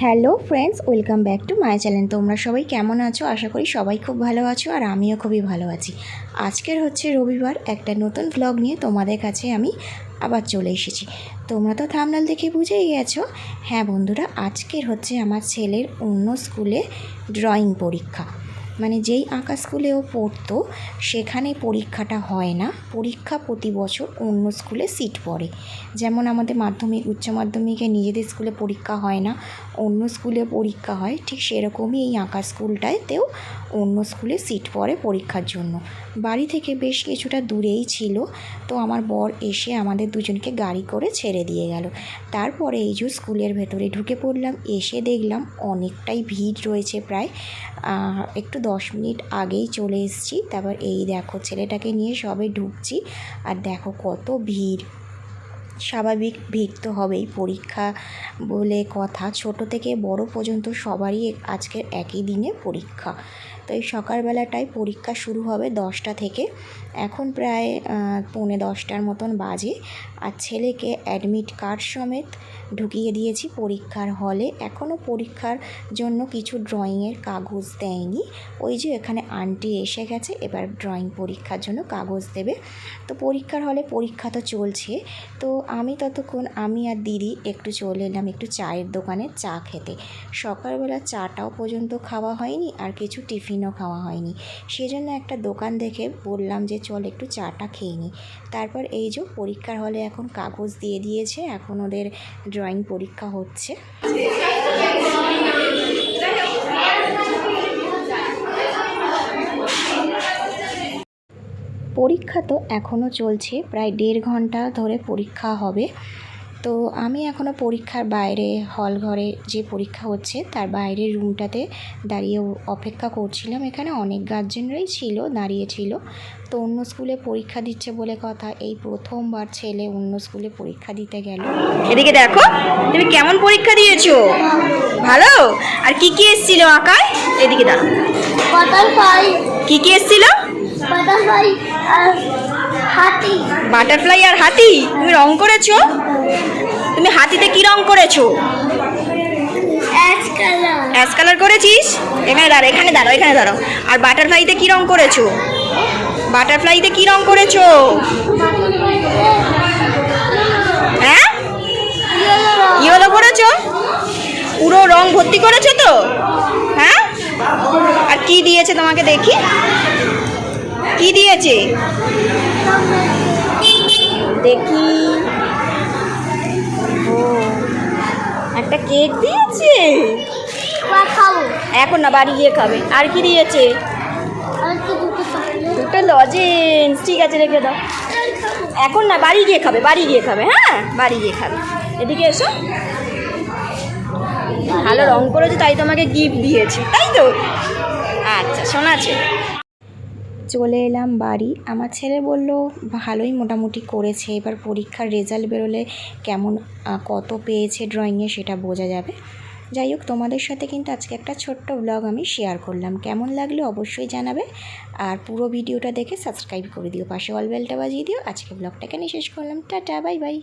Hello friends, welcome back to my channel. তোমরা সবাই কেমন আছো? আশা করি সবাই খুব ভালো আছো আর আমিও খুবই ভালো আছি। আজকের হচ্ছে রবিবার, একটা নতুন ব্লগ নিয়ে তোমাদের কাছে আমি আবার চলে এসেছি। তোমরা তো থামনাল দেখে বুঝেই গেছো। হ্যাঁ বন্ধুরা, আজকের হচ্ছে আমার ছেলের অন্য স্কুলে ড্রয়িং পরীক্ষা। মানে যেই আঁকা স্কুলে ও পড়তো, সেখানে পরীক্ষাটা হয় না। পরীক্ষা প্রতি বছর অন্য স্কুলে সিট পড়ে। যেমন আমাদের মাধ্যমিক, উচ্চ মাধ্যমিকে নিজেদের স্কুলে পরীক্ষা হয় না, অন্য স্কুলে পরীক্ষা হয়, ঠিক সেরকমই এই আঁকা স্কুলটাতেও অন্য স্কুলে সিট পড়ে পরীক্ষার জন্য। বাড়ি থেকে বেশ কিছুটা দূরেই ছিল, তো আমার বর এসে আমাদের দুজনকে গাড়ি করে ছেড়ে দিয়ে গেল। তারপরে এই যে স্কুলের ভেতরে ঢুকে পড়লাম, এসে দেখলাম অনেকটাই ভিড় রয়েছে প্রায় একটু দশ মিনিট আগেই চলে এসেছি। তারপর এই দেখো ছেলেটাকে নিয়ে সবে ঢুকছি আর দেখো কত ভিড়। স্বাভাবিক ভিড় তো হবেই, পরীক্ষা বলে কথা। ছোট থেকে বড় পর্যন্ত সবারই আজকের একই দিনে পরীক্ষা। তো এই সকালবেলাটায় পরীক্ষা শুরু হবে দশটা থেকে। এখন প্রায় পৌনে দশটার মতন বাজে। আর ছেলেকে অ্যাডমিট কার্ড সমেত ঢুকিয়ে দিয়েছি পরীক্ষার হলে এখনও পরীক্ষার জন্য কিছু ড্রয়িংয়ের কাগজ দেয়নি। ওই যে এখানে আন্টি এসে গেছে, এবার ড্রয়িং পরীক্ষার জন্য কাগজ দেবে। তো পরীক্ষার হলে পরীক্ষা তো চলছে। তো আমি ততক্ষণ, আমি আর দিদি একটু চলে এলাম একটু চায়ের দোকানে চা খেতে। সকালবেলা চাটাও পর্যন্ত খাওয়া হয়নি, আর কিছু টিফিনও খাওয়া হয়নি। সেজন্য একটা দোকান দেখে বললাম যে, চল একটু চাটা খেয়ে নিই তারপর এই যে পরীক্ষার হলে এখন কাগজ দিয়ে দিয়েছে, এখন ওদের ড্রয়িং পরীক্ষা হচ্ছে। পরীক্ষা তো এখনও চলছে, প্রায় দেড় ঘণ্টা ধরে পরীক্ষা হবে। তো আমি এখনও পরীক্ষার বাইরে হল ঘরে যে পরীক্ষা হচ্ছে তার বাইরের রুমটাতে দাঁড়িয়ে অপেক্ষা করছিলাম। এখানে অনেক গার্জেনরাই ছিল দাঁড়িয়ে ছিল। তো অন্য স্কুলে পরীক্ষা দিচ্ছে বলে কথা এই প্রথমবার ছেলে অন্য স্কুলে পরীক্ষা দিতে গেল। এদিকে দেখো তুমি কেমন পরীক্ষা দিয়েছ? ভালো? আর কি কি এসেছিল আঁকায়? এদিকে বাটারফ্লাই কি কি এসেছিল? বাটারফ্লাই আর হাতি। বাটারফ্লাই আর হাতি? তুমি রং করেছ? তুমি হাতিতে কি রং করেছ? অ্যাশ কালার করেছিস? এখানে দাঁড়ো এখানে দাঁড়ো এখানে দাঁড়ো আর বাটারফ্লাইতে কি রং করেছ? বাটারফ্লাইতে কি রং করেছ? হ্যাঁ? ইয়েলো করেছ? পুরো রং ভর্তি করেছ তো? হ্যাঁ? আর কি দিয়েছে তোমাকে দেখি? কি দিয়েছে? দেখি। একটা কেক দিয়েছে? এখন না বাড়ি গিয়ে খাবে। আর কি দিয়েছে? দুটো লজেন্স। ঠিক আছে রেখে দাও। এখন না বাড়ি গিয়ে খাবে বাড়ি গিয়ে খাবে হ্যাঁ? বাড়ি গিয়ে খাবে। এদিকে এসো। ভালো রং করেছে তাই তোমাকে গিফট দিয়েছি। তাই তো? আচ্ছা শোনা আছে চলে এলাম বাড়ি। আমার ছেলে বলল, ভালোই মোটামুটি করেছে। এবার পরীক্ষার রেজাল্ট বেরোলে কেমন কত পেয়েছে ড্রয়িংয়ে সেটা বোঝা যাবে। যাই হোক, তোমাদের সাথে কিন্তু আজকে একটা ছোট্ট ব্লগ আমি শেয়ার করলাম। কেমন লাগলে অবশ্যই জানাবে। আর পুরো ভিডিওটা দেখে সাবস্ক্রাইব করে দিও। পাশে অল বেলটা বাজিয়ে দিও। আজকে ব্লগটাকে নিয়ে শেষ করলাম। Tata bye bye